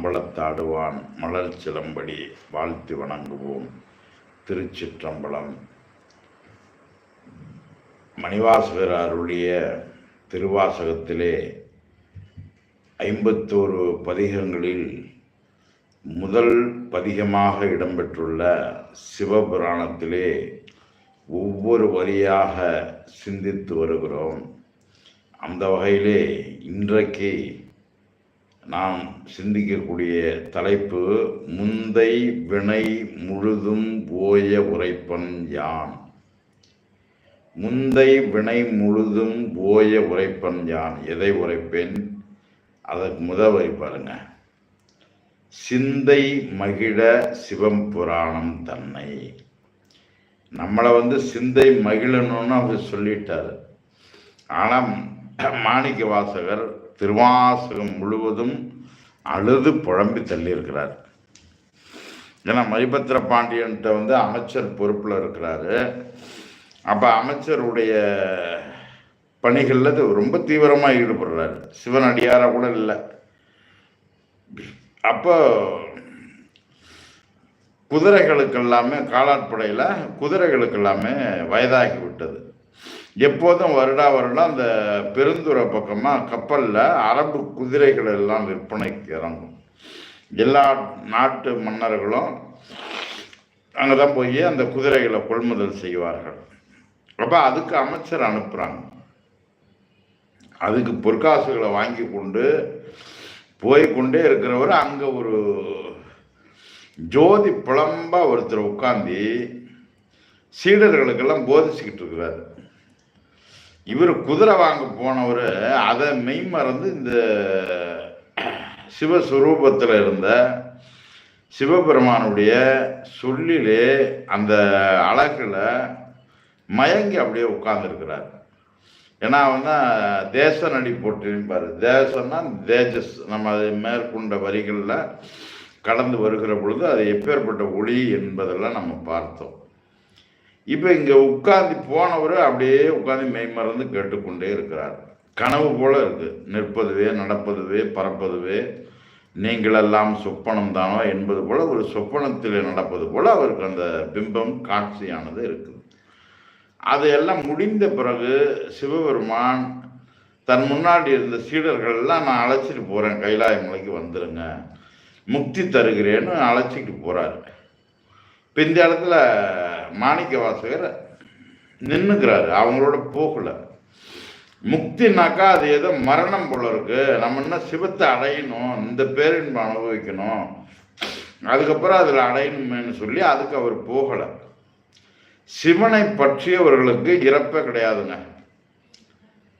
மாம்பழத்தாடுவான் மலர் சிலம்படி வாழ்த்தி வணங்குவோம். திருச்சிற்றம்பலம். மணிவாசகர் அருளிய திருவாசகத்திலே ஐம்பத்தோரு பதிகங்களில் முதல் பதிகமாக இடம்பெற்றுள்ள சிவபுராணத்திலே ஒவ்வொரு வரியாக சிந்தித்து வருகிறோம். அந்த வகையிலே இன்றைக்கு நாம் சிந்திக்கக்கூடிய தலைப்பு முந்தை வினை முழுதும் ஓய உரைப்பன் யான்? முந்தை வினை முழுதும் ஓய உரைப்பன் யான்? எதை உரைப்பேன்? அதற்கு முதல் வரி பாருங்க. சிந்தை மகிழ சிவம் புராணம் தன்னை. நம்மளை வந்து சிந்தை மகிழணும்னு அவர் சொல்லிட்டார். ஆனால் மாணிக்க வாசகர் திருவாசகம் முழுவதும் அழுது புழம்பி தள்ளியிருக்கிறார். ஏன்னா மணிபத்திர பாண்டியன்கிட்ட வந்து அமைச்சர் பொறுப்பில் இருக்கிறாரு. அப்போ அமைச்சருடைய பணிகளில் அது ரொம்ப தீவிரமாக ஈடுபடுறாரு. சிவன் கூட இல்லை. அப்போ குதிரைகளுக்கு எல்லாமே காலாட்படையில் குதிரைகளுக்கு எல்லாமே வயதாகி விட்டது. எப்போதும் வருடா வருடம் அந்த பெருந்துறை பக்கமாக கப்பலில் அரபு குதிரைகள் எல்லாம் விற்பனைக்கு இறங்கும். எல்லா நாட்டு மன்னர்களும் அங்கே தான் போய் அந்த குதிரைகளை கொள்முதல் செய்வார்கள். அப்போ அதுக்கு அமைச்சர் அனுப்புகிறாங்க அதுக்கு பொற்காசுகளை வாங்கி கொண்டு போய் கொண்டே இருக்கிறவர் அங்கே ஒரு ஜோதி புலம்பாக ஒருத்தர் உட்காந்து சீடர்களுக்கெல்லாம் போதிச்சுக்கிட்டு இருக்கிறாரு. இவர் குதிரை வாங்க போனவர் அதை மெய்மறந்து இந்த சிவஸ்வரூபத்தில் இருந்த சிவபெருமானுடைய சொல்லிலே அந்த அழகில் மயங்கி அப்படியே உட்கார்ந்துருக்கிறார். ஏன்னா வந்து தேச நடி போட்டிருப்பார் தேசம்னா தேஜஸ். நம்ம அது மேற்கொண்ட வரிகளில் கடந்து வருகிற பொழுது அது எப்பேற்பட்ட ஒளி என்பதெல்லாம் நம்ம பார்த்தோம். இப்போ இங்கே உட்கார்ந்து போனவர் அப்படியே உட்காந்து மெய்மறந்து கேட்டுக்கொண்டே இருக்கிறார். கனவு போல இருக்கு. நிற்பதுவே நடப்பதுவே பறப்பதுவே. நீங்களெல்லாம் சொப்பனம் தானோ என்பது போல ஒரு சொப்பனத்தில் நடப்பது போல அவருக்கு அந்த பிம்பம் காட்சியானது இருக்குது. அது எல்லாம் முடிந்த பிறகு சிவபெருமான் தன் முன்னாடி இருந்த சீடர்கள்லாம் நான் அழைச்சிட்டு போகிறேன் கைலாய மலைக்கு வந்துடுங்க முக்தி தருகிறேன்னு அழைச்சிட்டு போகிறாரு இப்போ இந்த இடத்துல மாணிக்க வாசகர் நின்றுக்கிறாரு அவங்களோட போகல. முக்தினாக்கா அது ஏதோ மரணம் போல இருக்கு. நம்ம என்ன சிவத்தை அடையணும்? இந்த பேரின்பம் அனுபவிக்கணும். அதுக்கப்புறம் அதில் அடையணுமேனு சொல்லி அதுக்கு அவர் போகலை. சிவனை பற்றியவர்களுக்கு இறப்பே கிடையாதுங்க.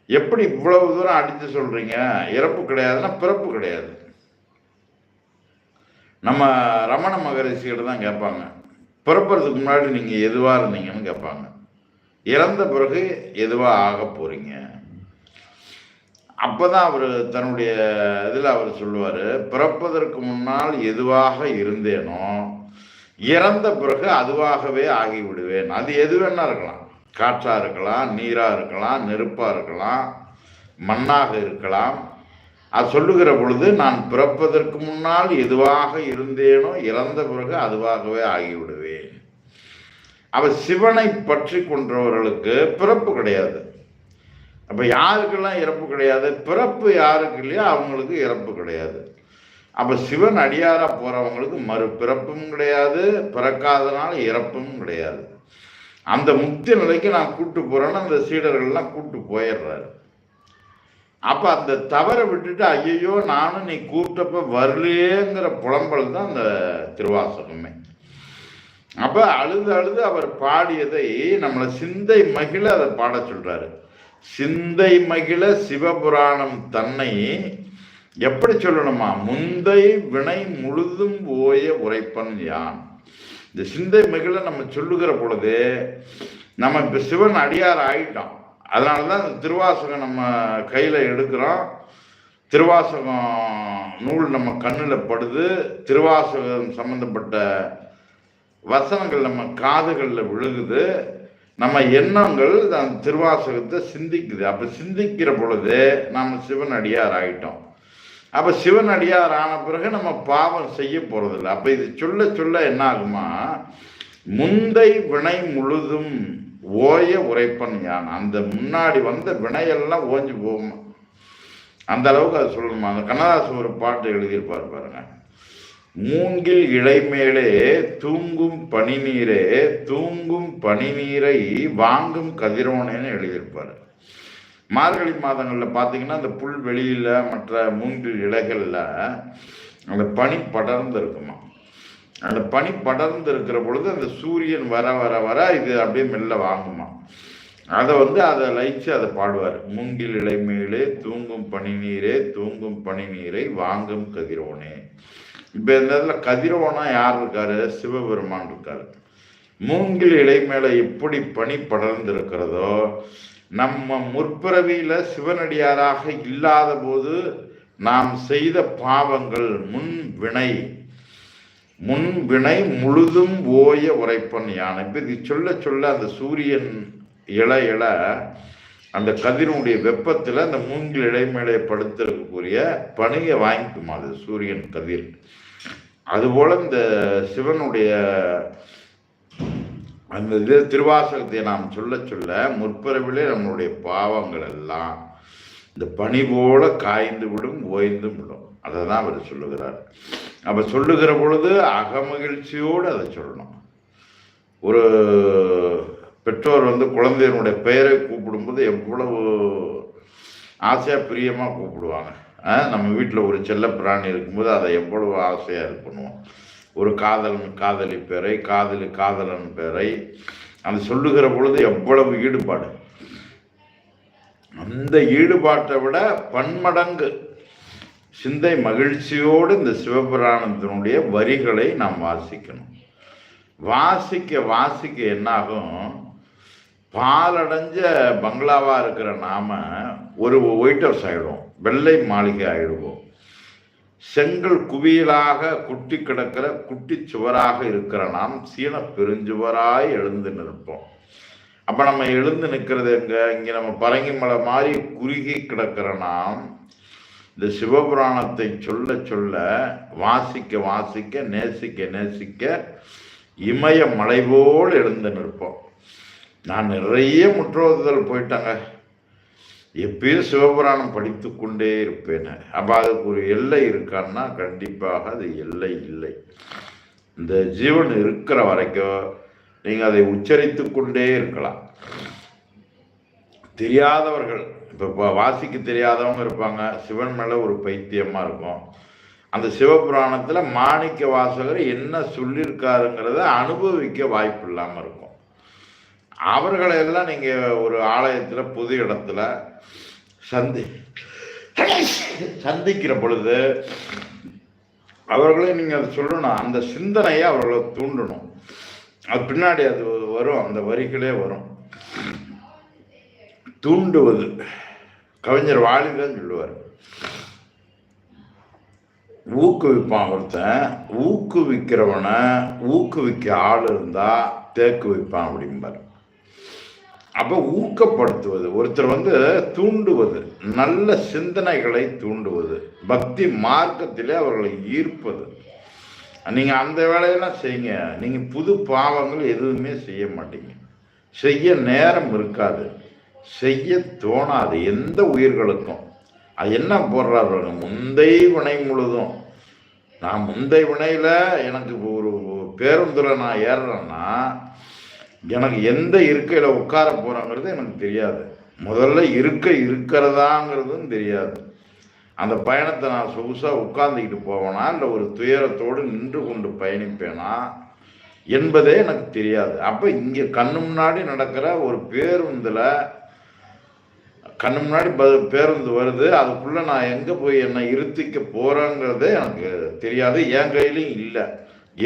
எப்படி இவ்வளவு தூரம் அடித்து சொல்றீங்க? இறப்பு கிடையாதுன்னா பிறப்பு கிடையாது. நம்ம ரமண மகரிஷிகிட்ட தான் கேட்பாங்க. பிறப்புறதுக்கு முன்னாடி நீங்கள் எதுவாக இருந்தீங்கன்னு கேட்பாங்க. இறந்த பிறகு எதுவாக ஆக போகிறீங்க அப்போ தான் அவர் தன்னுடைய இதில் அவர் சொல்லுவார் பிறப்பதற்கு முன்னால் எதுவாக இருந்தேனோ இறந்த பிறகு அதுவாகவே ஆகிவிடுவேன். அது எது வேணா இருக்கலாம். காற்றாக இருக்கலாம் நீராக இருக்கலாம் நெருப்பாக இருக்கலாம் மண்ணாக இருக்கலாம் அது சொல்லுகிற பொழுது நான் பிறப்பதற்கு முன்னால் எதுவாக இருந்தேனோ இறந்த பிறகு அதுவாகவே ஆகிவிடுவேன். அவ சிவனை பற்றி கொன்றவர்களுக்கு பிறப்பு கிடையாது. அப்போ யாருக்கெல்லாம் இறப்பு கிடையாது? பிறப்பு யாருக்கு இல்லையோ அவங்களுக்கு இறப்பு கிடையாது. அப்போ சிவன் அடியாராக போகிறவங்களுக்கு மறு பிறப்பும் கிடையாது பிறக்காதனால இறப்பும் கிடையாது. அந்த முக்தி நிலைக்கு நான் கூட்டு போகிறேன்னு அந்த சீடர்கள்லாம் கூட்டு போயிடுறாரு. அப்போ அந்த தவறை விட்டுட்டு ஐயையோ நானும் நீ கூப்பிட்டப்ப வரலையேங்கிற புலம்பல் தான் அந்த திருவாசகமே. அப்போ அழுது அழுது அவர் பாடியதை நம்மளை சிந்தை மகிழ அதை பாட சொல்றாரு. சிந்தை மகிழ சிவபுராணம் தன்னை எப்படி சொல்லணுமா? முந்தை வினை முழுதும் ஓய உரைப்பன் யான். இந்த சிந்தை மகிழ நம்ம சொல்லுகிற பொழுது நம்ம இப்போ சிவன் அடியார் ஆயிட்டோம் அதனால தான் திருவாசகம் நம்ம கையில் எடுக்கிறோம். திருவாசகம் நூல் நம்ம கண்ணில் படுது. திருவாசகம் சம்மந்தப்பட்ட வசனங்கள் நம்ம காதுகளில் விழுகுது. நம்ம எண்ணங்கள் அந்த திருவாசகத்தை சிந்திக்குது. அப்போ சிந்திக்கிற பொழுது நம்ம சிவன் அடியார் ஆகிட்டோம் அப்போ சிவன் அடியார் ஆன பிறகு நம்ம பாவம் செய்ய போகிறதில்ல அப்போ இது சொல்ல சொல்ல என்ன ஆகுமா? முந்தை வினை முழுதும் ஓய உரைப்பன் யான். அந்த முன்னாடி வந்த வினையெல்லாம் ஓஞ்சு போகுமா? அந்த அளவுக்கு அது சொல்லணுமா? அந்த கண்ணதாசன் ஒரு பாட்டு எழுதியிருப்பார் பாருங்க. மூங்கில் இலைமேலே தூங்கும் பனிநீரே தூங்கும் பனிநீரை வாங்கும் கதிரோனேன்னு எழுதியிருப்பார். மார்கழி மாதங்களில் பார்த்தீங்கன்னா அந்த புல் வெளியில் மற்ற மூங்கில் இலைகளில் அந்த பனி படர்ந்து இருக்கும் அந்த பனி படர்ந்து இருக்கிற பொழுது அந்த சூரியன் வர வர வர இது அப்படியே மெல்ல வாங்குமா. அதை வந்து அதை லயிச்சு அதை பாடுவார். மூங்கில் இலைமேலே தூங்கும் பனி நீரே தூங்கும் பனி நீரை வாங்கும் கதிரோனே. இப்போ இந்த இடத்துல கதிரோனா யார் இருக்காரு? சிவபெருமான் இருக்காரு. மூங்கில் இலை மேலே எப்படி பனி படர்ந்து இருக்கிறதோ நம்ம முற்பிறவியில சிவனடியாராக இல்லாத போது நாம் செய்த பாவங்கள் முன் வினை முன் வினை முழுதும் ஓய உரைப்பன் யானை. இப்போ இது சொல்ல சொல்ல அந்த சூரியன் இள இள அந்த கதிரினுடைய வெப்பத்தில் அந்த மூங்கில் இலை மேலே படுத்திருக்கக்கூடிய பனியை வாங்கிக்குமா அது சூரியன் கதிர். அதுபோல் இந்த சிவனுடைய அந்த இது திருவாசகத்தை நாம் சொல்ல சொல்ல முற்பிறவிலே நம்மளுடைய பாவங்கள் எல்லாம் இந்த பனி போல காய்ந்து விடும் ஓய்ந்தும் விடும். அதை தான் அவர் சொல்லுகிறார். அப்போ சொல்லுகிற பொழுது அகமகிழ்ச்சியோடு அதை சொல்லணும். ஒரு பெற்றோர் வந்து குழந்தையினுடைய பெயரை கூப்பிடும்போது எவ்வளவு ஆசையாக பிரியமாக கூப்பிடுவாங்க. ஆ, நம்ம வீட்டில் ஒரு செல்ல பிராணி இருக்கும்போது அதை எவ்வளவு ஆசையாக இது பண்ணுவோம். ஒரு காதலன் காதலி பேரை காதலி காதலன் பேரை. அது சொல்லுகிற பொழுது எவ்வளவு ஈடுபாடு. அந்த ஈடுபாட்டை விட பன்மடங்கு சிந்தை மகிழ்ச்சியோடு இந்த சிவபுராணத்தினுடைய வரிகளை நாம் வாசிக்கணும். வாசிக்க வாசிக்க என்னாகும்? பாலடைஞ்ச பங்களாவாக இருக்கிற நாம ஒரு ஒயிட் ஹவுஸ் ஆகிடுவோம் வெள்ளை மாளிகை ஆகிடுவோம் செங்கல் குவியலாக குட்டி கிடக்கிற குட்டி சுவராக இருக்கிற நாம் சீன பெருஞ்சுவராய் எழுந்து நிற்போம். அப்போ நம்ம எழுந்து நிற்கிறது எங்க? இங்கே நம்ம பரங்கி மலை மாதிரி குறுகி கிடக்கிற நாம் இந்த சிவபுராணத்தை சொல்ல சொல்ல வாசிக்க வாசிக்க நேசிக்க நேசிக்க இமய மலை போல் எழுந்து நிற்போம். நான் நிறைய முற்றோதல் போயிட்டாங்க. எப்பயும் சிவபுராணம் படித்து கொண்டே இருப்பேன். அப்போ அதுக்கு ஒரு எல்லை இருக்கான்னா கண்டிப்பாக அது எல்லை இல்லை. இந்த ஜீவன் இருக்கிற வரைக்கும் நீங்கள் அதை உச்சரித்து கொண்டே இருக்கலாம். தெரியாதவர்கள் இப்போ இப்போ வாசிக்க தெரியாதவங்க இருப்பாங்க. சிவன் மேலே ஒரு பைத்தியமாக இருக்கும். அந்த சிவபுராணத்தில் மாணிக்க வாசகர் என்ன சொல்லியிருக்காருங்கிறத அனுபவிக்க வாய்ப்பு இல்லாமல் இருக்கும். அவர்களை எல்லாம் நீங்கள் ஒரு ஆலயத்தில் புது இடத்துல சந்தி சந்திக்கிற பொழுது அவர்களே நீங்கள் அதை சொல்லணும். அந்த சிந்தனையை அவர்களை தூண்டணும். அது பின்னாடி அது வரும். அந்த வரிகளே வரும். தூண்டுவது. கவிஞர் வாலிபன் சொல்லுவார். ஊக்குவிப்பான் ஒருத்தன் ஊக்குவிக்கிறவனை ஊக்குவிக்க ஆள் இருந்தா தேக்கு வைப்பான் அப்படிம்பார். அப்போ ஊக்கப்படுத்துவது ஒருத்தர் வந்து தூண்டுவது நல்ல சிந்தனைகளை தூண்டுவது பக்தி மார்க்கத்திலே அவர்களை ஈர்ப்பது. நீங்க அந்த வேலையெல்லாம் செய்யுங்க. நீங்க புது பாவங்கள் எதுவுமே செய்ய மாட்டீங்க. செய்ய நேரம் இருக்காது. செய்ய தோணாது. எந்த உயிர்களுக்கும். அது என்ன போடுறாரு முந்தை வினை முழுதும். நான் முந்தை வினையில் எனக்கு ஒரு பேருந்துல நான் ஏறுறேன்னா எனக்கு எந்த இருக்கையில் உட்கார போகிறோங்கிறது எனக்கு தெரியாது. முதல்ல இருக்கை இருக்கிறதாங்கிறதும் தெரியாது. அந்த பயணத்தை நான் சொகுசாக உட்கார்ந்துக்கிட்டு போவேனா இல்லை ஒரு துயரத்தோடு நின்று கொண்டு பயணிப்பேனா என்பதே எனக்கு தெரியாது. அப்போ இங்கே கண்ணு முன்னாடி நடக்கிற ஒரு பேருந்தில் கண்ணு முன்னாடி ப பேருந்து வருது. அதுக்குள்ளே நான் எங்கே போய் என்னை இருத்திக்க போகிறேங்கிறதே எனக்கு தெரியாது. என் கையிலையும் இல்லை.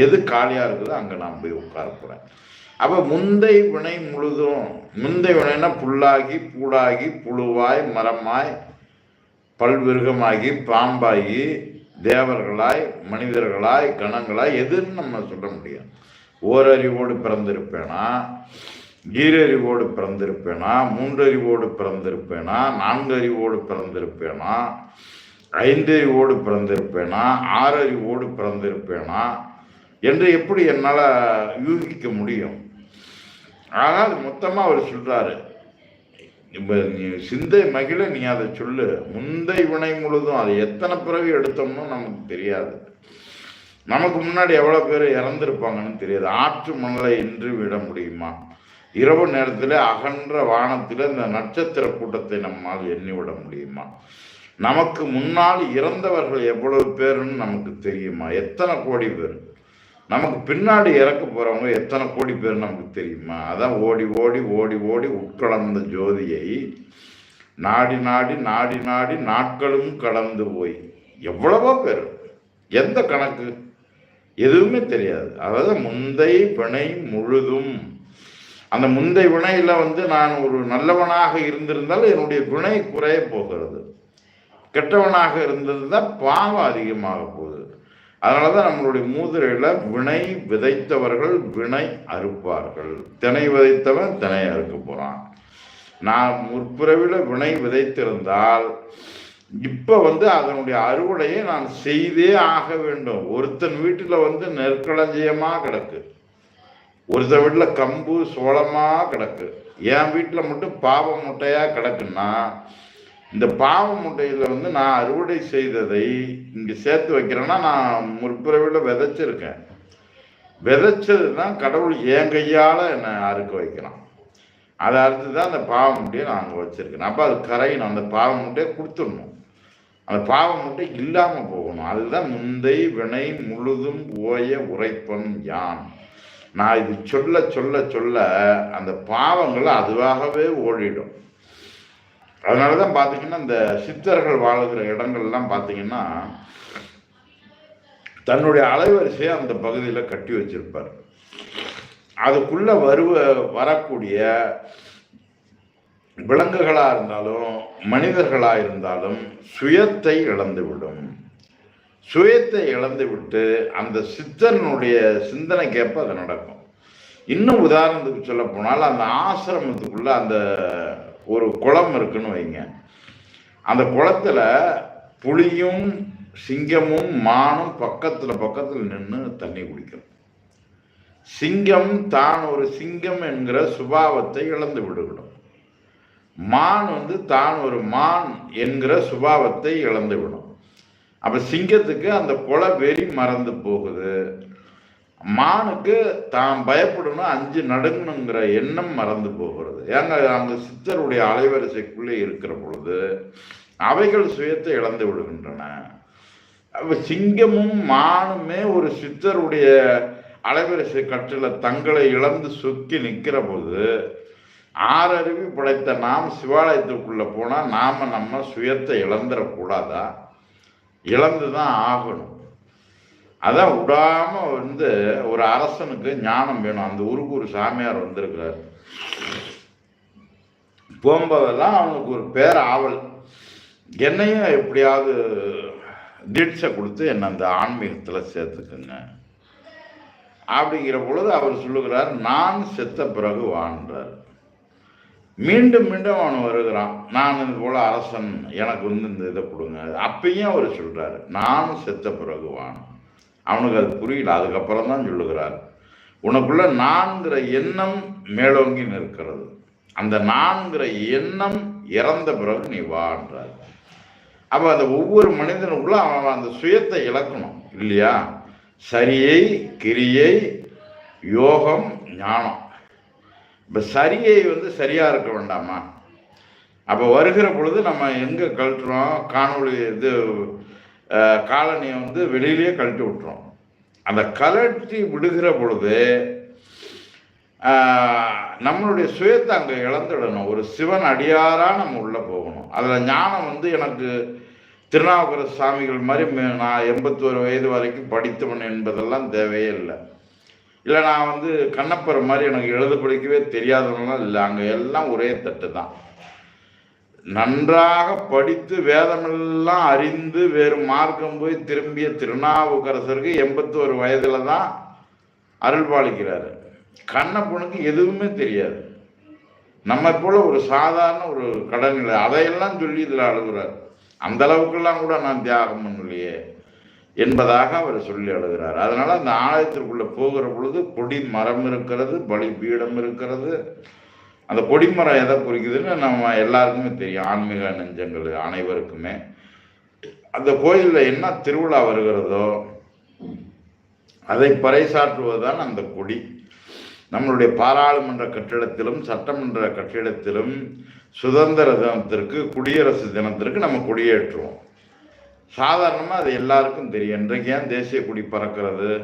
எது காலியாக இருக்குதோ அங்கே நான் போய் உட்கார போகிறேன் அப்போ முந்தை வினை முழுதும் முந்தை வினைனா புல்லாகி பூடாகி புழுவாய் மரமாய் பல்விருகமாகி பாம்பாகி தேவர்களாய் மனிதர்களாய் கணங்களாய் எதுன்னு நம்ம சொல்ல முடியும். ஓரறிவோடு பிறந்திருப்பேனா? ஈரறிவோடு பிறந்திருப்பேனா மூன்றறிவோடு பிறந்திருப்பேனா நான்கு அறிவோடு பிறந்திருப்பேனா ஐந்தறிவோடு பிறந்திருப்பேனா ஆறறிவோடு பிறந்திருப்பேனா என்று எப்படி என்னால் யூகிக்க முடியும்? ஆனால் மொத்தமாக அவர் சொல்கிறாரு இப்போ நீ சிந்தை மகிழ நீ அதை சொல்லு. முந்தை வினை முழுதும் அது எத்தனை பிறகு எடுத்தோம்னு நமக்கு தெரியாது. நமக்கு முன்னாடி எவ்வளோ பேர் இறந்துருப்பாங்கன்னு தெரியாது. ஆற்று மணலை இன்று விட முடியுமா? இரவு நேரத்தில் அகன்ற வானத்தில் இந்த நட்சத்திர கூட்டத்தை நம்மால் எண்ணிவிட முடியுமா? நமக்கு முன்னால் இறந்தவர்கள் எவ்வளவு பேருன்னு நமக்கு தெரியுமா? எத்தனை கோடி பேர்? நமக்கு பின்னாடி இறக்க போகிறவங்க எத்தனை கோடி பேர் நமக்கு தெரியுமா? அதான் ஓடி ஓடி ஓடி ஓடி உட்கலந்த ஜோதியை நாடி நாடி நாடி நாடி நாட்களும் கடந்து போய் எவ்வளவோ பேர். எந்த கணக்கு? எதுவுமே தெரியாது. அதாவது முந்தை பிணை முழுதும் அந்த முந்தை வினையில வந்து நான் ஒரு நல்லவனாக இருந்திருந்தால் என்னுடைய வினை குறைய போகிறது. கெட்டவனாக இருந்திருந்தால் பாவம் அதிகமாக போகுது. அதனால தான் நம்மளுடைய மூதுரையில் வினை விதைத்தவர்கள் வினை அறுப்பார்கள். தினை விதைத்தவன் தினை அறுக்க போகிறான் நான் முற்பிறவில வினை விதைத்திருந்தால் இப்போ வந்து அதனுடைய அறுவடையை நான் செய்தே ஆக வேண்டும். ஒருத்தன் வீட்டில் வந்து நெற்களஞ்சியமாக கிடக்கு. ஒருத்தன் வீட்டில் கம்பு சோளமாக கிடக்கு. என் வீட்டில் மட்டும் பாவ முட்டையாக கிடக்குன்னா இந்த பாவ முட்டையில் வந்து நான் அறுவடை செய்ததை இங்கே சேர்த்து வைக்கிறேன்னா நான் முற்பிறவியில் விதைச்சிருக்கேன். விதைச்சது தான் கடவுள் என் கையால் என்னை அறுக்க வைக்கிறான். அதை அறுத்து தான் அந்த பாவ முட்டையை நான் அங்கே வச்சுருக்கேன். அப்போ அது கரையணும். அந்த பாவ முட்டையை கொடுத்துடணும். அந்த பாவ முட்டை இல்லாமல் போகணும். அதுதான் முந்தை வினை முழுதும் ஓய உரைப்பன் யான். நான் இது சொல்ல சொல்ல சொல்ல அந்த பாவங்கள் அதுவாகவே ஓடிடும். அதனால தான் பார்த்தீங்கன்னா இந்த சித்தர்கள் வாழுகிற இடங்கள்லாம் பார்த்தீங்கன்னா தன்னுடைய அலைவரிசையை அந்த பகுதியில் கட்டி வச்சிருப்பார். அதுக்குள்ளே வருவ வரக்கூடிய விலங்குகளாக இருந்தாலும் மனிதர்களாக இருந்தாலும் சுயத்தை இழந்துவிடும். சுயத்தை இழந்து விட்டு அந்த சித்தனுடைய சிந்தனைக்கேற்ப அது நடக்கும். இன்னும் உதாரணத்துக்கு சொல்ல போனால் அந்த ஆசிரமத்துக்குள்ள அந்த ஒரு குளம் இருக்குன்னு வைங்க. அந்த குளத்துல புலியும் சிங்கமும் மானும் பக்கத்தில் பக்கத்தில் நின்று தண்ணி குடிக்கும் சிங்கம் தான் ஒரு சிங்கம் என்கிற சுபாவத்தை இழந்து விடுவிடும் மான் வந்து தான் ஒரு மான் என்கிற சுபாவத்தை இழந்து விடும். அப்ப சிங்கத்துக்கு அந்த குல வெறி மறந்து போகுது. மானுக்கு தான் பயப்படணும் அஞ்சு நடுங்கணுங்கிற எண்ணம் மறந்து போகிறது. ஏங்க அந்த சித்தருடைய அலைவரிசைக்குள்ளே இருக்கிற பொழுது அவைகள் சுயத்தை இழந்து விடுகின்றன. அப்போ சிங்கமும் மானுமே ஒரு சித்தருடைய அலைவரிசை கற்றில தங்களை இழந்து சொக்கி நிற்கிற போது ஆறறிவு படைத்த நாம் சிவாலயத்துக்குள்ளே போனால் நாம் நம்ம சுயத்தை இழந்துடக்கூடாதா இழந்து தான் ஆகணும். அதான் விடாமல் வந்து ஒரு அரசனுக்கு ஞானம் வேணும். அந்த ஊருக்கு ஒரு சாமியார் வந்திருக்கிறார். போகும்போதெல்லாம் அவனுக்கு ஒரு பேர் ஆவல் என்னையும் எப்படியாவது தீட்சை கொடுத்து என்னை அந்த ஆன்மீகத்தில் சேர்த்துக்குங்க. அப்படிங்கிற பொழுது அவர் சொல்லுகிறார் நான் செத்த பிறகு வாழ்ந்தார். மீண்டும் மீண்டும் அவன் வருகிறான். நான் இது போல அரசன் எனக்கு வந்து இந்த இதை கொடுங்க. அப்பயும் அவர் சொல்றாரு நானும் செத்த பிறகு வான் அவனுக்கு அது புரியல அதுக்கப்புறம் தான் சொல்லுகிறார். உனக்குள்ள நான்கிற எண்ணம் மேலோங்கி நிற்கிறது. அந்த நான்கிற எண்ணம் இறந்த பிறகு நீ வான்றார் அப்போ அந்த ஒவ்வொரு மனிதனுக்குள்ள அவன் அந்த சுயத்தை இழக்கணும் இல்லையா? சரியை கிரியை யோகம் ஞானம். இப்போ சரியை வந்து சரியாக இருக்க வேண்டாமா? அப்போ வருகிற பொழுது நம்ம எங்கே கழட்டுறோம்? காணொளி இது காலனியை வந்து வெளியிலேயே கழட்டி விட்டுறோம். அந்த கழட்டி விடுகிற பொழுது நம்மளுடைய சுயத்தை அங்கே இழந்துடணும். ஒரு சிவன் அடியாராக நம்ம உள்ளே போகணும். அதில் ஞானம் வந்து எனக்கு திருநாவுக்கரசு சாமிகள் மாதிரி நான் எண்பத்தோரு வயது வரைக்கும் படித்தவன் என்பதெல்லாம் தேவையே இல்லை. இல்லை நான் வந்து கண்ணப்பர் மாதிரி எனக்கு எழுத படிக்கவே தெரியாதவங்களாம் இல்லை. அங்கே எல்லாம் ஒரே தட்டு தான். நன்றாக படித்து வேதமெல்லாம் அறிந்து வேறு மார்க்கம் போய் திரும்பிய திருநாவுக்கரசருக்கு எண்பத்தோரு வயதில் தான் அருள் பாலிக்கிறாரு. கண்ணப்பனுக்கு எதுவுமே தெரியாது. நம்ம போல ஒரு சாதாரண ஒரு கடனிலை அதையெல்லாம் சொல்லி இதில் அழுகுறார். அந்த அளவுக்கெல்லாம் கூட நான் தியாகம் பண்ணலையே. என்பதாக அவர் சொல்லி அழுகிறார் அதனால் அந்த ஆலயத்திற்குள்ள போகிற பொழுது கொடி மரம் இருக்கிறது பலி பீடம் இருக்கிறது. அந்த கொடிமரம் எதை குறிக்குதுன்னு நம்ம எல்லாருக்குமே தெரியும். ஆன்மீக நெஞ்சங்கள் அனைவருக்குமே. அந்த கோயிலில் என்ன திருவிழா வருகிறதோ அதை பறைசாற்றுவதுதான் அந்த கொடி. நம்மளுடைய பாராளுமன்ற கட்டிடத்திலும் சட்டமன்ற கட்டிடத்திலும் சுதந்திர தினத்திற்கு குடியரசு தினத்திற்கு நம்ம கொடியேற்றுவோம். சாதாரணமாக அது எல்லாருக்கும் தெரியும். இன்றைக்கு ஏன் தேசிய கொடி பறக்கிறது?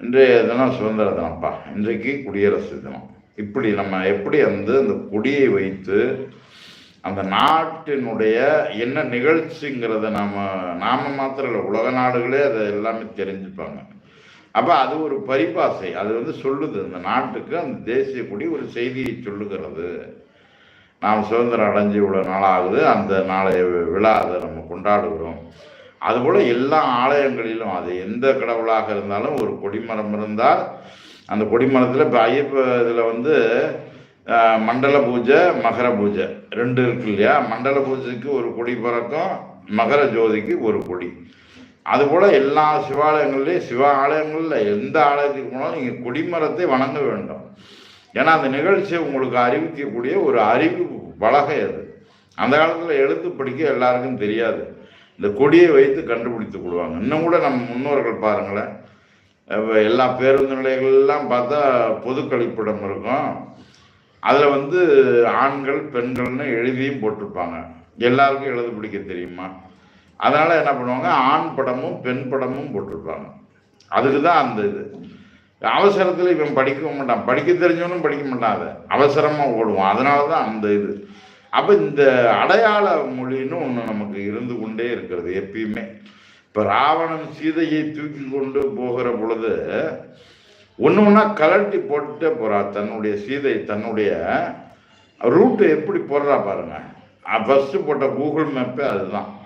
இன்றைய தினம் சுதந்திர தினம்ப்பா. இன்றைக்கு குடியரசு தினம். இப்படி நம்ம எப்படி வந்து அந்த கொடியை வைத்து அந்த நாட்டினுடைய என்ன நிகழ்ச்சிங்கிறத நாம் நாம மாத்திரம் இல்லை உலக நாடுகளே அதை எல்லாமே தெரிஞ்சுப்பாங்க. அப்போ அது ஒரு பரிபாசை. அது வந்து சொல்லுது. அந்த நாட்டுக்கு அந்த தேசிய கொடி ஒரு செய்தியை சொல்லுகிறது. நாம் சுதந்திரம் அடைஞ்சு இவ்வளோ நாளாகுது அந்த நாளைய விழா அதை நம்ம கொண்டாடுகிறோம். அதுபோல் எல்லா ஆலயங்களிலும் அது எந்த கடவுளாக இருந்தாலும் ஒரு கொடிமரம் இருந்தால் அந்த கொடிமரத்தில் இப்போ ஐயப்ப இதில் வந்து மண்டல பூஜை மகர பூஜை. ரெண்டு இருக்கு இல்லையா? மண்டல பூஜைக்கு ஒரு கொடி பிறக்கும் மகர ஜோதிக்கு ஒரு கொடி. அதுபோல் எல்லா சிவாலயங்கள்லேயும் சிவ ஆலயங்களில் எந்த ஆலயத்துக்கு போனாலும் நீங்கள் கொடிமரத்தை வணங்க வேண்டும். ஏன்னா அந்த நிகழ்ச்சியை உங்களுக்கு அறிவிக்கக்கூடிய ஒரு அறிவு பலகை அது. அந்த காலத்தில் எழுத்து படிக்க எல்லாருக்கும் தெரியாது. இந்த கொடியை வைத்து கண்டுபிடித்து கொள்வாங்க. இன்னும் கூட நம்ம முன்னோர்கள் பாருங்களேன். எல்லா பேருந்து நிலைகள்லாம் பார்த்தா பொது கழிப்பிடம் இருக்கும். அதில் வந்து ஆண்கள் பெண்கள்னு எழுதியும் போட்டிருப்பாங்க. எல்லாருக்கும் எழுத பிடிக்க தெரியுமா? அதனால் என்ன பண்ணுவாங்க? ஆண் படமும் பெண் படமும் போட்டிருப்பாங்க. அதுக்கு தான் அந்த இது. அவசரத்தில் இவன் படிக்க மாட்டான். படிக்க தெரிஞ்சவனும் படிக்க மாட்டான் அதை அவசரமாக ஓடுவான். அதனால தான் அந்த இது. அப்போ இந்த அடையாள மொழின்னு ஒன்று நமக்கு இருந்து கொண்டே இருக்கிறது எப்பயுமே. இப்போ ராவணன் சீதையை தூக்கி கொண்டு போகிற பொழுது ஒன்று ஒன்றா கலட்டி போட்டுட்டே போகிறா தன்னுடைய சீதை தன்னுடைய ரூட்டு எப்படி போடுறா பாருங்க. ஃபஸ்ட்டு போட்ட கூகுள் மேப்பே அதுதான்.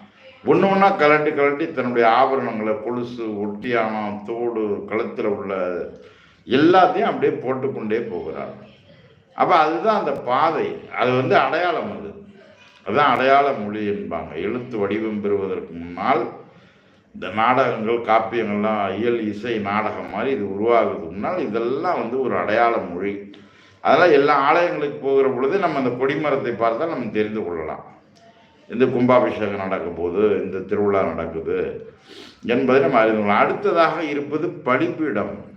ஒன்று ஒன்றா கலட்டி கலட்டி தன்னுடைய ஆபரணங்களை கொலுசு ஒட்டியானம் தோடு கழுத்தில் உள்ள எல்லாத்தையும் அப்படியே போட்டுக்கொண்டே போகிறார். அப்போ அதுதான் அந்த பாதை. அது வந்து அடையாளம் அது. அதுதான் அடையாள மொழி என்பாங்க. எழுத்து வடிவம் பெறுவதற்கு முன்னால் இந்த நாடகங்கள் காப்பியங்கள்லாம் இயல் இசை நாடகம் மாதிரி இது உருவாகுறதுக்கு முன்னால் இதெல்லாம் வந்து ஒரு அடையாள மொழி. அதெல்லாம் எல்லா ஆலயங்களுக்கு போகிற பொழுது நம்ம அந்த கொடிமரத்தை பார்த்தா நம்ம தெரிந்து கொள்ளலாம். இந்த கும்பாபிஷேகம் நடக்க போகுது இந்த திருவிழா நடக்குது என்பதை நம்ம அறிந்து அடுத்ததாக இருப்பது பலிப்பீடம்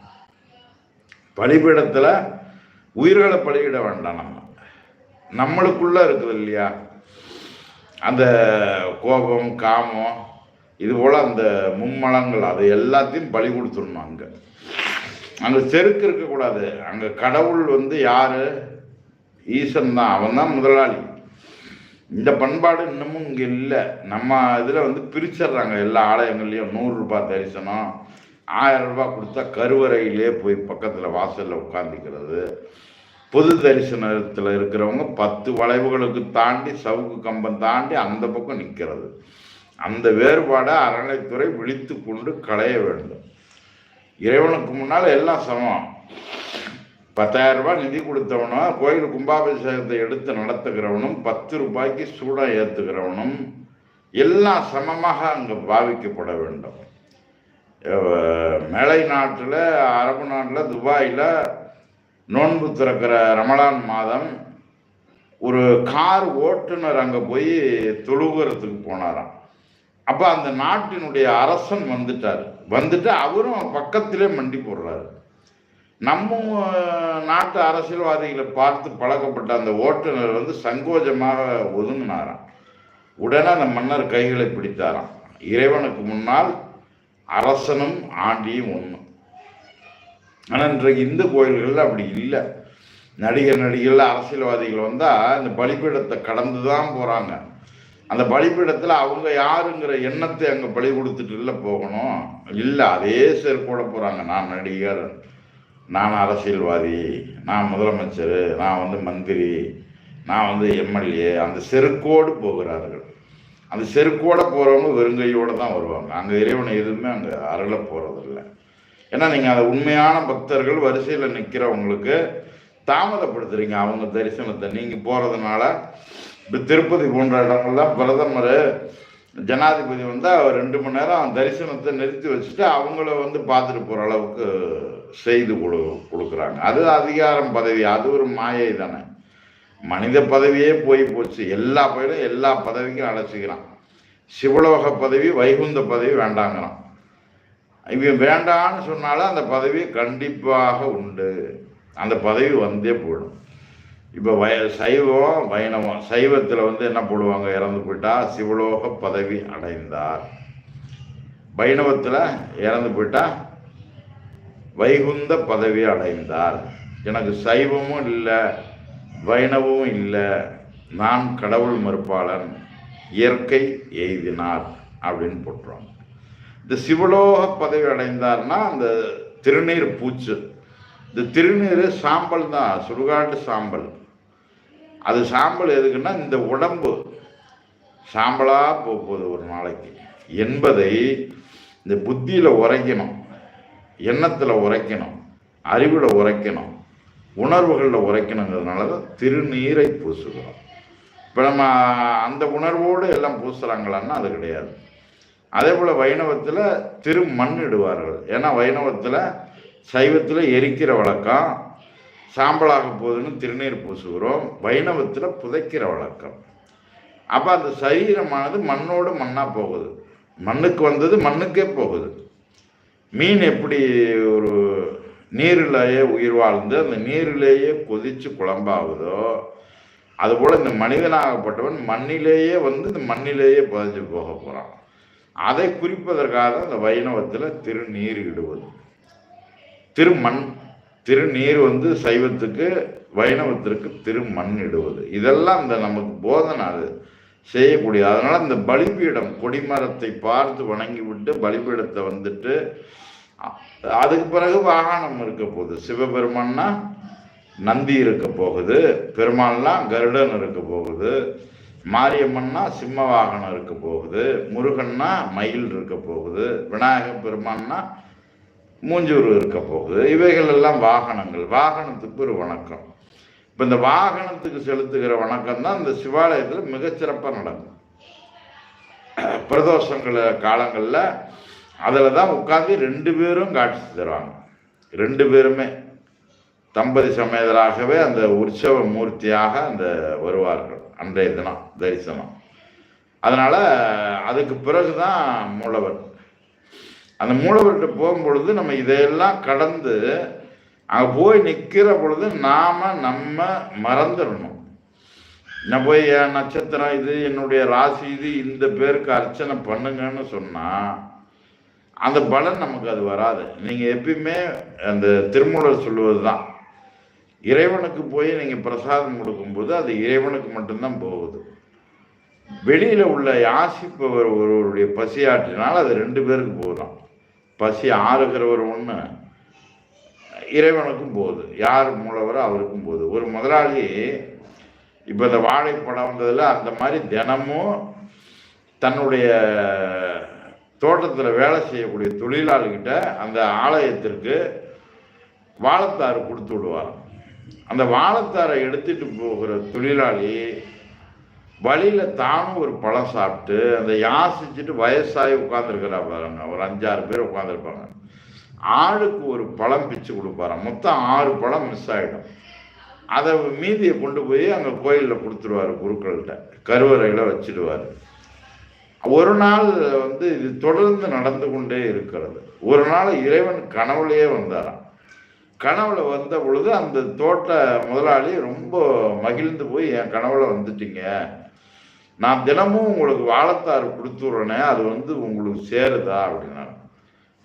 பலிபீடத்தில் உயிர்களை பலியிட வேண்டாம் நம்ம. நம்மளுக்குள்ளே இருக்குது இல்லையா? அந்த கோபம் காமம் இது போல் அந்த மும்மலங்கள் அது எல்லாத்தையும் பலி கொடுத்துடணும் அங்கே. அங்கே செருக்கு இருக்கக்கூடாது. அங்கே கடவுள் வந்து யார்? ஈசன் தான். அவன் தான் முதலாளி. இந்த பண்பாடு இன்னமும் இங்கே இல்லை. நம்ம இதில் வந்து பிரிச்சிடுறாங்க எல்லா ஆலயங்கள்லையும். நூறுரூபா தரிசனம் ஆயிரம் ரூபாய் கொடுத்தா கருவறையிலே போய் பக்கத்தில் வாசலில் உட்காந்துக்கிறது பொது தரிசனத்தில் இருக்கிறவங்க பத்து வளைவுகளுக்கு தாண்டி சவுக்கு கம்பம் தாண்டி அந்த பக்கம் நிற்கிறது அந்த வேறுபாடை அறநிலைத்துறை விழித்து கொண்டு களைய வேண்டும். இறைவனுக்கு முன்னால் எல்லாம் சமம். பத்தாயிரம் ரூபாய் நிதி கொடுத்தவனும் கோயில் கும்பாபிஷேகத்தை எடுத்து நடத்துகிறவனும் பத்து ரூபாய்க்கு சூடம் ஏற்றுகிறவனும் எல்லாம் சமமாக அங்கே பாவிக்கப்பட வேண்டும். மேலை நாட்டில் அரபு நாட்டில் துபாயில் நோன்பு திறக்கிற ரமலான் மாதம் ஒரு கார் ஓட்டுநர் அங்கே போய் தொழுகிறதுக்கு போனாராம். அப்போ அந்த நாட்டினுடைய அரசன் வந்துட்டார். வந்துட்டு அவரும் பக்கத்திலே மண்டி போடுறாரு. நம்ம நாட்டு அரசியல்வாதிகளை பார்த்து பழக்கப்பட்ட அந்த ஓட்டுநர் வந்து சங்கோஜமாக ஒதுங்கினாராம். உடனே அந்த மன்னர் கைகளை பிடித்தாராம். இறைவனுக்கு முன்னால் அரசனும் ஆண்டியும் ஒன்று ஆனால் இன்றைக்கு இந்து கோயில்களில் அப்படி இல்லை. நடிகர் நடிகர்கள் அரசியல்வாதிகள் வந்தால் இந்த பலிபீடத்தை கடந்து தான் போகிறாங்க அந்த பலிபீடத்தில் அவங்க யாருங்கிற எண்ணத்தை அங்கே பலி கொடுத்துட்டு இல்லை போகணும். இல்லை அதே செருப்போட போகிறாங்க நான் நடிகர் நான் அரசியல்வாதி நான் முதலமைச்சர் நான் வந்து மந்திரி நான் வந்து எம்எல்ஏ அந்த செருக்கோடு போகிறார்கள். அந்த செருக்கோட போகிறவங்க வெறுங்கையோடு தான் வருவாங்க. அங்கே இறைவனை எதுவுமே அங்கே அருள போகிறதில்ல ஏன்னா நீங்கள் அந்த உண்மையான பக்தர்கள் வரிசையில் நிற்கிறவங்களுக்கு தாமதப்படுத்துறீங்க. அவங்க தரிசனத்தை. நீங்கள் போகிறதுனால இப்போ திருப்பதி போன்ற இடங்கள்லாம் பிரதமர் ஜனாதிபதி வந்து அவர் ரெண்டு மணி நேரம் தரிசனத்தை நிறுத்தி வச்சுட்டு அவங்கள வந்து பார்த்துட்டு போகிற அளவுக்கு செய்து கொடு கொடுக்குறாங்க. அது அதிகாரம் பதவி அது ஒரு மாயை தானே. மனித பதவியே போய் போச்சு. எல்லா பயிலும் எல்லா பதவிக்கும் அழைச்சிக்கிறான் சிவலோக பதவி வைகுந்த பதவி வேண்டாங்கிறான். இவன் வேண்டான்னு சொன்னாலும் அந்த பதவி கண்டிப்பாக உண்டு. அந்த பதவி வந்தே போயிடும். இப்போ வய சைவம் வைணவம் சைவத்தில் வந்து என்ன போடுவாங்க? இறந்து போயிட்டா சிவலோக பதவி அடைந்தார். வைணவத்தில் இறந்து போயிட்டா வைகுந்த பதவி அடைந்தார். எனக்கு சைவமும் இல்லை வைணவமும் இல்லை நான் கடவுள் மறுப்பாளன் இயற்கை எய்தினார் அப்படின்னு போட்டுருவாங்க. இந்த சிவலோக பதவி அடைந்தார்னா அந்த திருநீர் பூச்சு. இந்த திருநீர் சாம்பல் தான் சுடுகாட்டு சாம்பல். அது சாம்பல் எதுக்குன்னா இந்த உடம்பு. சாம்பலாக போகுது ஒரு நாளைக்கு. என்பதை இந்த புத்தியில் உரைக்கணும். எண்ணத்தில் உரைக்கணும். அறிவில் உரைக்கணும். உணர்வுகளில் உரைக்கணுங்கிறதுனால தான் திருநீரை பூசுகிறோம். இப்போ நம்ம அந்த உணர்வோடு எல்லாம் பூசுகிறாங்களான்னா அது கிடையாது. அதே போல் வைணவத்தில் திரு மண் இடுவார்கள் ஏன்னா வைணவத்தில் சைவத்தில் எரிக்கிற வழக்கம் சாம்பலாக போகுதுன்னு திருநீர் பூசுகிறோம். வைணவத்தில் புதைக்கிற வழக்கம். அப்போ அந்த சரீரமானது மண்ணோடு மண்ணாக போகுது. மண்ணுக்கு வந்தது மண்ணுக்கே போகுது. மீன் எப்படி ஒரு நீரிலேயே உயிர் வாழ்ந்து அந்த நீரிலேயே கொதித்து குழம்பாகுதோ அதுபோல் இந்த மனிதனாகப்பட்டவன் மண்ணிலேயே வந்து இந்த மண்ணிலேயே புதைஞ்சு போக போகிறான் அதை குறிப்பதற்காக அந்த வைணவத்தில் திருநீர் இடுவது. திருமண் திருநீர் வந்து சைவத்துக்கு வைணவத்திற்கு திருமண் இடுவது இதெல்லாம் இந்த நமக்கு போதனை அது. செய்யக்கூடிய அதனால் இந்த பலிபீடம் கொடிமரத்தை பார்த்து வணங்கி விட்டு பலிபீடத்தை வந்துட்டு அதுக்கு பிறகு வாகனம் இருக்க போகுது. சிவபெருமான்னா நந்தி இருக்க போகுது பெருமாள்னா கருடன் இருக்க போகுது மாரியம்மன்னா சிம்ம வாகனம் இருக்க போகுது முருகன்னா மயில் இருக்க போகுது விநாயக பெருமான்னா மூஞ்சூர் இருக்க போகுது. இவைகள் எல்லாம் வாகனங்கள். வாகனத்துக்கு ஒரு வணக்கம். இப்போ இந்த வாகனத்துக்கு செலுத்துகிற வணக்கம் தான் இந்த சிவாலயத்தில் மிகச்சிறப்பாக நடக்கும். பிரதோஷங்கள காலங்களில் அதில் தான் உட்காந்து ரெண்டு பேரும் காட்சி தருவாங்க. ரெண்டு பேருமே. தம்பதி சமேதராகவே அந்த உற்சவ மூர்த்தியாக அந்த வருவார்கள். அன்றைய தினம் தரிசனம். அதனால் அதுக்கு பிறகு தான் மூலவர் அந்த மூலவர்கிட்ட போகும்பொழுது நம்ம இதையெல்லாம் கடந்து அங்கே போய் நிற்கிற பொழுது நாம் நம்ம மறந்துடணும். நான் போய் என் நட்சத்திரம் இது? என்னுடைய ராசி இது? இந்த பேருக்கு அர்ச்சனை பண்ணுங்கன்னு சொன்னால் அந்த பலன் நமக்கு அது வராது. நீங்கள் எப்பயுமே அந்த திருமூலர் சொல்லுவது தான். இறைவனுக்கு போய் நீங்கள் பிரசாதம் கொடுக்கும்போது அது இறைவனுக்கு மட்டும்தான் போகுது. வெளியில் உள்ள யாசிப்பவர் ஒருவருடைய பசியாற்றினால் அது ரெண்டு பேருக்கு போதும். பசி ஆறுகிறவர் ஒன்று இறைவனுக்கும் போகுது யார் மூலவரோ அவருக்கும் போகுது. ஒரு முதலாளி இப்போ இந்த வாழைப்படம் வந்ததில் அந்த மாதிரி தினமும் தன்னுடைய தோட்டத்தில் வேலை செய்யக்கூடிய தொழிலாளிகிட்ட அந்த ஆலயத்திற்கு வாழைத்தாறு கொடுத்து விடுவார் அந்த வாழைத்தாரை எடுத்துட்டு போகிற தொழிலாளி வழியில் தானும் ஒரு பழம் சாப்பிட்டு அந்த யாசிச்சுட்டு வயசாகி உட்காந்துருக்கிறா பாருங்க. ஒரு அஞ்சாறு பேர் உட்காந்துருப்பாங்க ஆளுக்கு ஒரு பழம் பிச்சு கொடுப்பாராம். மொத்தம் ஆறு பழம் மிஸ் ஆகிடும் அதை மீதியை கொண்டு போய் அங்கே கோயிலில் கொடுத்துருவார் குருக்கள்கிட்ட. கருவறையில் வச்சிடுவார். ஒரு நாள் வந்து இது தொடர்ந்து நடந்து கொண்டே இருக்கிறது. ஒரு நாள் இறைவன் கனவுலேயே வந்தாராம். கனவுல வந்த பொழுது அந்த தோட்ட முதலாளி ரொம்ப மகிழ்ந்து போய் என் கனவுல வந்துட்டீங்க. நான் தினமும் உங்களுக்கு வாழைத்தாறு கொடுத்துட்றேனே அது வந்து உங்களுக்கு சேருதா அப்படின்னாரு.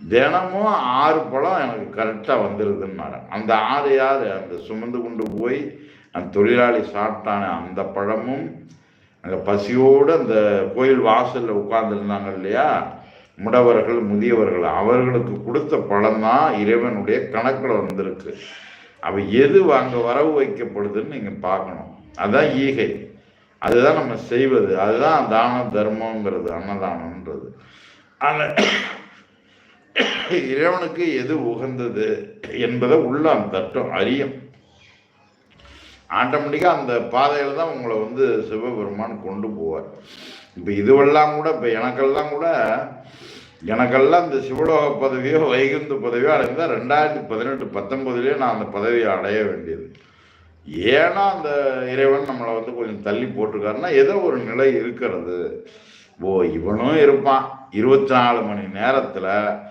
தினமும் ஆறு பழம் எனக்கு கரெக்டாக வந்துடுதுன்னாரு அந்த ஆறு யார்? அந்த சுமந்து கொண்டு போய் அந்த தொழிலாளி சாப்பிட்டானே அந்த பழமும். அங்கே பசியோடு அந்த கோயில் வாசலில் உட்கார்ந்துருந்தாங்க இல்லையா? முடவர்கள் முதியவர்கள் அவர்களுக்கு கொடுத்த பழம் தான் இறைவனுடைய கணக்கில் வந்திருக்கு. அவ எது அங்கே வரவு வைக்கப்படுதுன்னு நீங்கள் பார்க்கணும். அதுதான் ஈகை. அதுதான் நம்ம செய்வது. அதுதான் தான தர்மங்கிறது அன்னதானம்ன்றது. ஆனால் இறைவனுக்கு எது உகந்தது என்பதை உள்ள அந்த தட்டம் அறியும். ஆட்டோமேட்டிக்காக அந்த பாதையில் தான் உங்களை வந்து சிவபெருமான் கொண்டு போவார். இப்போ இதுவெல்லாம் கூட இப்போ எனக்கெல்லாம் கூட எனக்கெல்லாம் இந்த சிவலோக பதவியோ வைகுந்த பதவியோ அடைந்தால் ரெண்டாயிரத்தி பதினெட்டு பத்தொன்பதுலேயே நான் அந்த பதவியை அடைய வேண்டியது. ஏன்னா அந்த இறைவன் நம்மளை வந்து கொஞ்சம் தள்ளி போட்டிருக்காருன்னா ஏதோ ஒரு நிலை இருக்கிறது. ஓ இவனும் இருப்பான். இருபத்தி நாலு மணி நேரத்தில்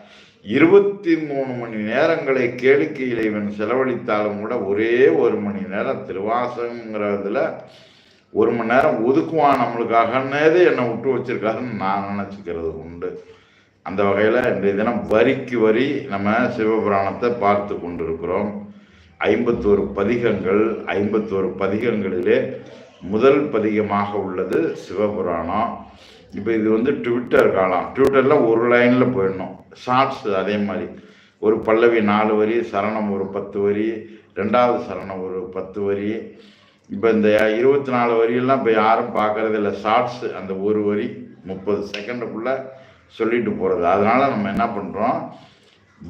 இருபத்தி மூணு மணி நேரங்களை கேளிக்கையில் இவன் செலவழித்தாலும் கூட ஒரே ஒரு மணி நேரம் திருவாசகங்கிறதுல ஒரு மணி நேரம் ஒதுக்குவான் நம்மளுக்காகன்னேது என்னை விட்டு வச்சிருக்காருன்னு நான் நினச்சிக்கிறது உண்டு. அந்த வகையில் இன்றைய தினம் வரிக்கு வரி நம்ம சிவபுராணத்தை பார்த்து கொண்டிருக்கிறோம். ஐம்பத்தோரு பதிகங்கள் ஐம்பத்தோரு பதிகங்களிலே முதல் பதிகமாக உள்ளது சிவபுராணம். இப்போ இது வந்து ட்விட்டர் காலம். ட்விட்டரில் ஒரு லைனில் போயிடணும். ஷார்ட்ஸ் அதே மாதிரி. ஒரு பல்லவி நாலு வரி சரணம் ஒரு பத்து வரி ரெண்டாவது சரணம் ஒரு பத்து வரி. இப்போ இந்த இருபத்தி நாலு வரியெல்லாம் இப்போ யாரும் பார்க்கறது இல்லை. ஷார்ட்ஸ் அந்த ஒரு வரி முப்பது செகண்டுக்குள்ளே சொல்லிட்டு போகிறது அதனால் நம்ம என்ன பண்ணுறோம்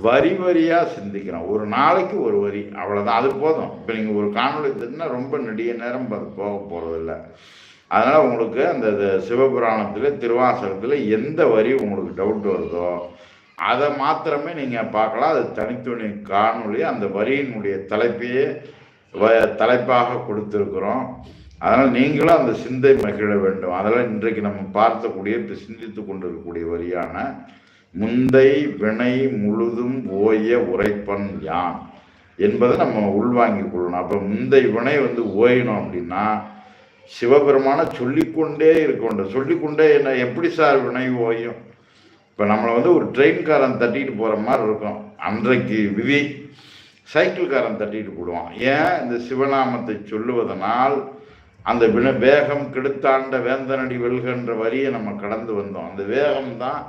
வரி வரியாக சிந்திக்கிறோம். ஒரு நாளைக்கு ஒரு வரி அவ்வளோதான் அது போதும். இப்போ நீங்கள் ஒரு காணொலி தின்னா ரொம்ப நெடிய நேரம் அது போக போகிறதில்ல அதனால் உங்களுக்கு அந்த சிவபுராணத்தில் திருவாசகத்தில் எந்த வரி உங்களுக்கு டவுட் வருதோ அதை மாத்திரமே நீங்கள் பார்க்கலாம். அது தனித்துணி காணொலி அந்த வரியினுடைய தலைப்பையே வ தலைப்பாக கொடுத்துருக்குறோம். அதனால் நீங்களும் அந்த சிந்தை மகிழ வேண்டும். அதெல்லாம் இன்றைக்கு நம்ம பார்த்தக்கூடிய இப்போ சிந்தித்து கொண்டிருக்கக்கூடிய வரியான முந்தை வினை முழுதும் ஓய உரைப்பன் யான்? என்பதை நம்ம உள்வாங்கிக் கொள்ளணும். அப்போ முந்தை வினை வந்து ஓயணும் அப்படின்னா சிவபெருமான சொல்லிக்கொண்டே இருக்க வேண்டும் சொல்லிக்கொண்டே என்ன எப்படி சார் வினை ஓயும்? இப்போ நம்மளை வந்து ஒரு ட்ரெயின்காரன் தட்டிட்டு போகிற மாதிரி இருக்கும். அன்றைக்கு விதி சைக்கிள்காரன் தட்டிட்டு போடுவான். ஏன் இந்த சிவநாமத்தை சொல்லுவதனால் அந்த வின வேகம் கெடுத்தாண்ட வேந்தனடி வெல்கன்ற வரியை நம்ம கடந்து வந்தோம். அந்த வேகம் தான்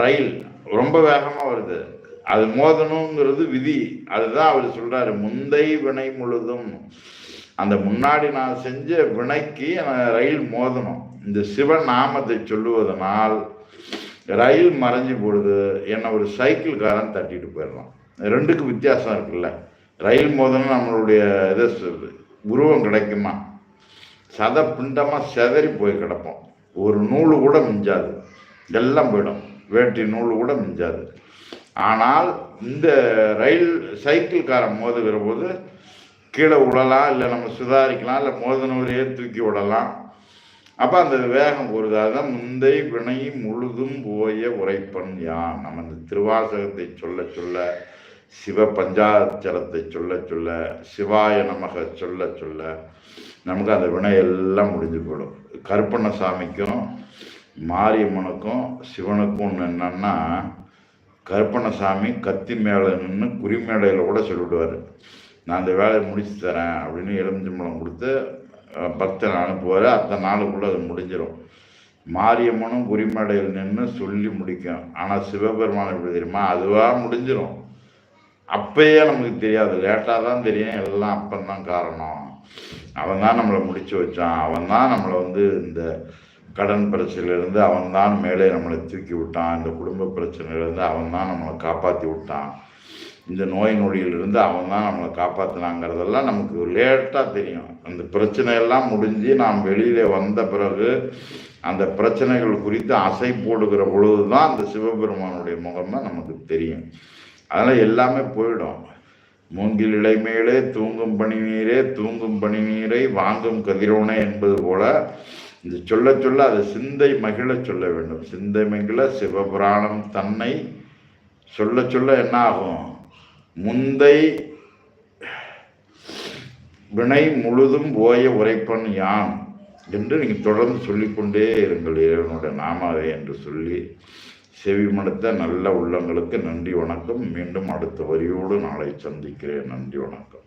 ரயில் ரொம்ப வேகமாக வருது. அது மோதணுங்கிறது விதி. அதுதான் அவர் சொல்கிறாரு முந்தை வினை முழுதும். அந்த முன்னாடி நான் செஞ்ச வினைக்கு ரயில் மோதணும். இந்த சிவநாமத்தை சொல்லுவதனால் ரயில் மறைஞ்சு போடுது. என்னை ஒரு சைக்கிள்காரன் தட்டிட்டு போயிடலாம் ரெண்டுக்கு வித்தியாசம் இருக்குல்ல. ரயில் மோதணும் நம்மளுடைய இதை உருவம் கிடைக்குமா? சத பிண்டமாக செதறி போய் கிடப்போம். ஒரு நூல் கூட மிஞ்சாது. எல்லாம் போயிடும். வேட்டி நூல் கூட மிஞ்சாது. ஆனால் இந்த ரயில் சைக்கிள்காரன் மோதுகிற போது கீழே விடலாம் இல்லை நம்ம சுதாரிக்கலாம் இல்லை மோதினவரையே தூக்கி விடலாம். அப்போ அந்த வேகம் கூறுது அதுதான் முந்தை வினை முழுதும் போய உரைப்பன் யான். நம்ம இந்த திருவாசகத்தை சொல்ல சொல்ல சிவ பஞ்சாச்சரத்தை சொல்ல சொல்ல சிவாய நமக சொல்ல சொல்ல நமக்கு அந்த வினை எல்லாம் முடிஞ்சு போயிடும். கருப்பண்ணசாமிக்கும் மாரியம்மனுக்கும் சிவனுக்கும் ஒன்று என்னன்னா கருப்பண்ணசாமி கத்தி மேலே நின்று குறிமேடையில் கூட சொல்லிவிடுவார். நான் அந்த வேலையை முடிச்சு தரேன் அப்படின்னு எலுமிச்சம்பழம் கொடுத்து பக்தனை அனுப்புவார். அத்தனை நாளுக்குள்ளே அது முடிஞ்சிடும் மாரியம்மனும் குறிமேடையில் நின்று சொல்லி முடிக்கும். ஆனால் சிவபெருமான் எப்படி தெரியுமா? அதுவாக முடிஞ்சிடும் அப்பயே நமக்கு தெரியாது. லேட்டாக தான் தெரியும். எல்லாம் அப்பந்தான் காரணம். அவன் தான் நம்மளை முடிச்சு வச்சான். அவன் தான் நம்மளை வந்து இந்த கடன் பிரச்சனையிலேருந்து அவன் தான் மேலே நம்மளை தூக்கி விட்டான். இந்த குடும்ப பிரச்சனையிலேருந்து அவன் தான் நம்மளை காப்பாற்றி விட்டான். இந்த நோய் நொடியிலிருந்து அவன் தான் நம்மளை காப்பாற்றினாங்கிறதெல்லாம் நமக்கு லேட்டாக தெரியும். அந்த பிரச்சனையெல்லாம் முடிஞ்சு நாம் வெளியில் வந்த பிறகு அந்த பிரச்சனைகள் குறித்து அசை போடுகிற பொழுது தான் அந்த சிவபெருமானுடைய முகமாக நமக்கு தெரியும். அதனால் எல்லாமே போயிடும். மூங்கில் இலைமேலே தூங்கும் பனி நீரே தூங்கும் பணி நீரை வாங்கும் கதிரோனே என்பது போல இது சொல்ல சொல்ல அதை சிந்தை மகிழ சொல்ல வேண்டும். சிந்தை மகிழ சிவபுராணம் தன்னை சொல்ல சொல்ல என்ன ஆகும் முந்தை வினை முழுதும் ஓய உரைப்பன் யான் என்று நீங்கள் தொடர்ந்து சொல்லிக்கொண்டே இருங்கள். இறைவனுடைய நாமாவை என்று சொல்லி செவிமடுத்த நல்ல உள்ளங்களுக்கு நன்றி வணக்கம். மீண்டும் அடுத்த வரியோடு நாளை சந்திக்கிறேன். நன்றி வணக்கம்.